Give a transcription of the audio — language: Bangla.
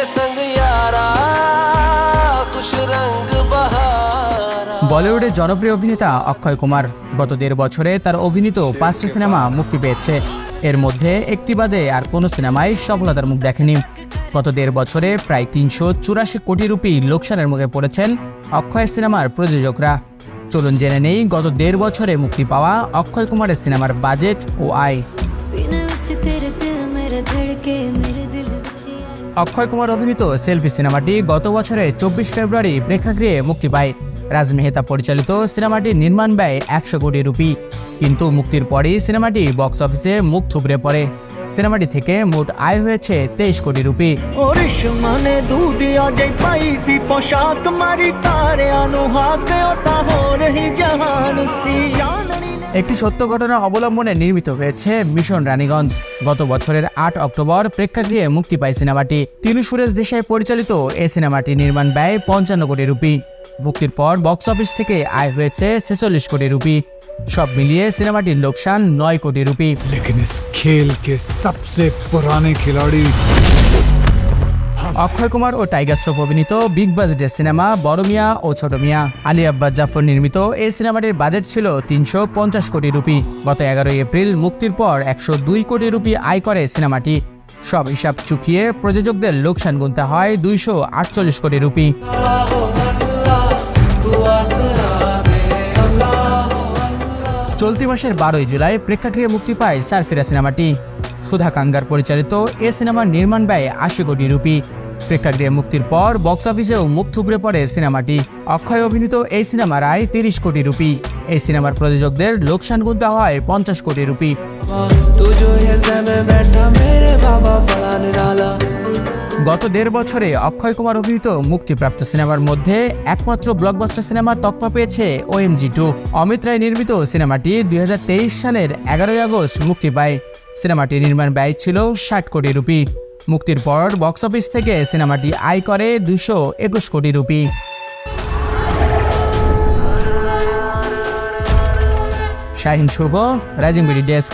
तेरे संग यारा खुश रंग बहारा বলিউডের জনপ্রিয় অভিনেতা অক্ষয় কুমার গত দেড় বছরে তার অভিনীত পাঁচটি সিনেমা মুক্তি পেয়েছে এর মধ্যে একটি বাদে আর কোনো সিনেমায় সফলতার মুখ দেখেনি গত দেড় বছরে প্রায় তিনশো চুরাশি কোটি রুপি লোকসানের মুখে পড়েছেন অক্ষয় সিনেমার প্রযোজকরা চলুন জেনে নেই গত দেড় বছরে মুক্তি পাওয়া অক্ষয় কুমারের সিনেমার বাজেট ও আয় অক্ষয় কুমার অভিনীত সেলফি সিনেমাটি গত বছরের চব্বিশ ফেব্রুয়ারি প্রেক্ষাগৃহে মুক্তি পায়। রাজ মেহতা পরিচালিত সিনেমাটির নির্মাণ ব্যয় একশো কোটি রুপি। কিন্তু মুক্তির পরই সিনেমাটি বক্স অফিসে মুখ থুবড়ে পড়ে। সিনেমাটি থেকে মোট আয় হয়েছে তেইশ কোটি রুপি। মানে একটি সত্য ঘটনা অবলম্বনে নির্মিত হয়েছে মিশন রানীগঞ্জ গত বছরের আট অক্টোবর প্রেক্ষাগৃহে মুক্তি পায় সিনেমাটি তিনু সুরেশ দেশাই পরিচালিত এই সিনেমাটি নির্মাণ ব্যয় পঞ্চান্ন কোটি রুপি মুক্তির পর বক্স অফিস থেকে আয় হয়েছে ছেচল্লিশ কোটি রুপি সব মিলিয়ে সিনেমাটির লোকসান নয় কোটি রুপি लेकिन इस खेल के सबसे पुराने खिलाड़ी অক্ষয় কুমার ও টাইগার শ্রফ অভিনীত বিগ বাজেটের সিনেমা বড় মিয়া ও ছোট মিয়া। আলী আব্বাস জাফর নির্মিত এই সিনেমাটির বাজেট ছিল তিনশো পঞ্চাশ কোটি রুপি। গত এগারোই এপ্রিল মুক্তির পর একশো দুই কোটি রুপি আয় করে সিনেমাটি। সব হিসাব চুকিয়ে প্রযোজকদের লোকসান গুনতে হয় দুইশো আটচল্লিশ কোটি রুপি। চলতি মাসের বারোই জুলাই প্রেক্ষাগৃহে মুক্তি পায় সারফিরা সিনেমাটি। সুধা কাঙ্গার পরিচালিত এ সিনেমার নির্মাণ ব্যয় আশি কোটি রুপি। প্রেক্ষাগৃহে মুক্তির পর বক্স অফিসেও মুখ থুবড়ে পড়ে সিনেমাটি। অক্ষয় অভিনীত এই সিনেমার আয় তিরিশ কোটি রুপি। এই সিনেমার প্রযোজকদের লোকসান গুনতে হয় পঞ্চাশ কোটি রুপি। গত দেড় বছরে অক্ষয় কুমার অভিনীত মুক্তিপ্রাপ্ত সিনেমার মধ্যে একমাত্র ব্লকবাস্টার সিনেমার তকমা পেয়েছে ওএমজি টু অমিত রায় নির্মিত সিনেমাটি দু হাজার তেইশ সালের এগারোই আগস্ট মুক্তি পায়। সিনেমাটি নির্মাণ ব্যয় ছিল ষাট কোটি রুপি। মুক্তির পর বক্স অফিস থেকে সিনেমাটি আয় করে দুশো একুশ কোটি রুপি। শাহিন শুভ রাজিং বিডি ডেস্ক।